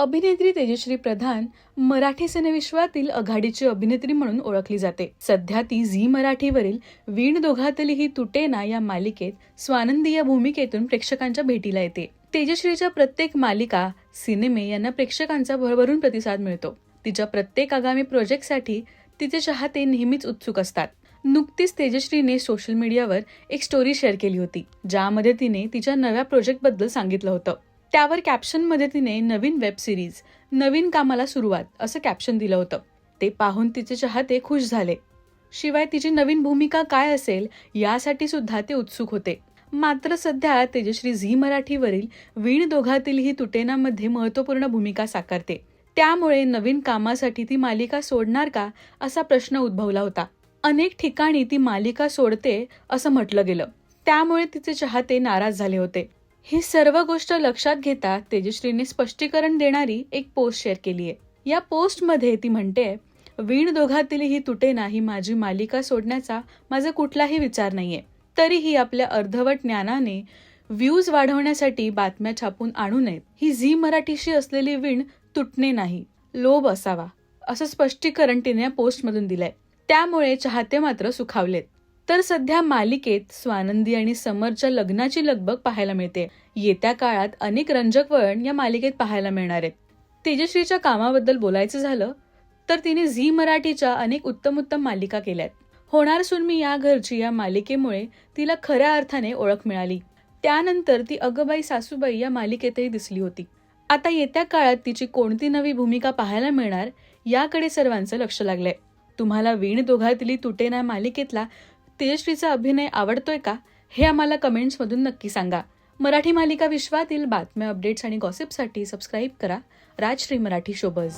अभिनेत्री तेजश्री प्रधान मराठी सिनेविश्वातील आघाडीची अभिनेत्री म्हणून ओळखली जाते. सध्या ती झी मराठीवरील वीण दोघातली ही तुटेना या मालिकेत स्वानंदी या भूमिकेतून प्रेक्षकांच्या भेटीला येते. तेजश्रीच्या प्रत्येक मालिका सिनेमे यांना प्रेक्षकांचा भरभरून प्रतिसाद मिळतो. तिच्या प्रत्येक आगामी प्रोजेक्टसाठी तिचे चाहते नेहमीच उत्सुक असतात. नुकतीच तेजश्रीने सोशल मीडियावर एक स्टोरी शेअर केली होती ज्यामध्ये तिने तिच्या नव्या प्रोजेक्टबद्दल सांगितलं होतं. त्यावर कॅप्शनमध्ये तिने नवीन वेब सिरीज नवीन कामाला सुरुवात असं कॅप्शन दिलं होतं. ते पाहून तिचे चाहते खुश झाले. शिवाय तिची नवीन भूमिका काय असेल यासाठी सुद्धा ते उत्सुक होते. मात्र सध्या तेजश्री झी मराठीवरील वीण दोघातील ही तुटेनामध्ये महत्त्वपूर्ण भूमिका साकारते. त्यामुळे नवीन कामासाठी ती मालिका सोडणार का असा प्रश्न उद्भवला होता. अनेक ठिकाणी ती मालिका सोडते असं म्हटलं गेलं. त्यामुळे तिचे चाहते नाराज झाले होते. ही सर्व गोष्ट लक्षात घेता तेजश्रीने स्पष्टीकरण देणारी एक पोस्ट शेअर केली आहे. या पोस्टमध्ये ती म्हणते वीण दोघातील ही तुटेना ही माझी मालिका सोडण्याचा माझा कुठलाही विचार नाहीये. तरीही आपल्या अर्धवट ज्ञानाने व्ह्यूज वाढवण्यासाठी बातम्या छापून आणू नयेत. ही झी मराठीशी असलेली वीण तुटणे नाही लोभ असावा असं स्पष्टीकरण तिने या पोस्टमधून दिलंय. त्यामुळे चाहते मात्र सुखावलेत. तर सध्या मालिकेत स्वानंदी आणि समरच्या लग्नाची लगबग पाहायला मिळते. येत्या काळात अनेक रंजक वळण या मालिकेत पाहायला मिळणार आहेत. तेजश्रीच्या कामाबद्दल बोलायचं झालं तर तिने झी मराठीच्या अनेक उत्तम उत्तम मालिका केल्यात. होणार सुनमी या घरची या मालिकेमुळे तिला खऱ्या अर्थाने ओळख मिळाली. त्यानंतर ती अगबाई सासूबाई या मालिकेतही दिसली होती. आता येत्या काळात तिची कोणती नवी भूमिका पाहायला मिळणार याकडे सर्वांचं लक्ष लागलंय. तुम्हाला वीण दोघातली तुटेना मालिकेतला तेजश्रीचा अभिनय आवडतोय का? हे आम्हाला कमेंट्समधून नक्की सांगा. मराठी मालिका विश्वातील बातम्या अपडेट्स आणि गॉसिपसाठी सबस्क्राईब करा. राजश्री मराठी शोबज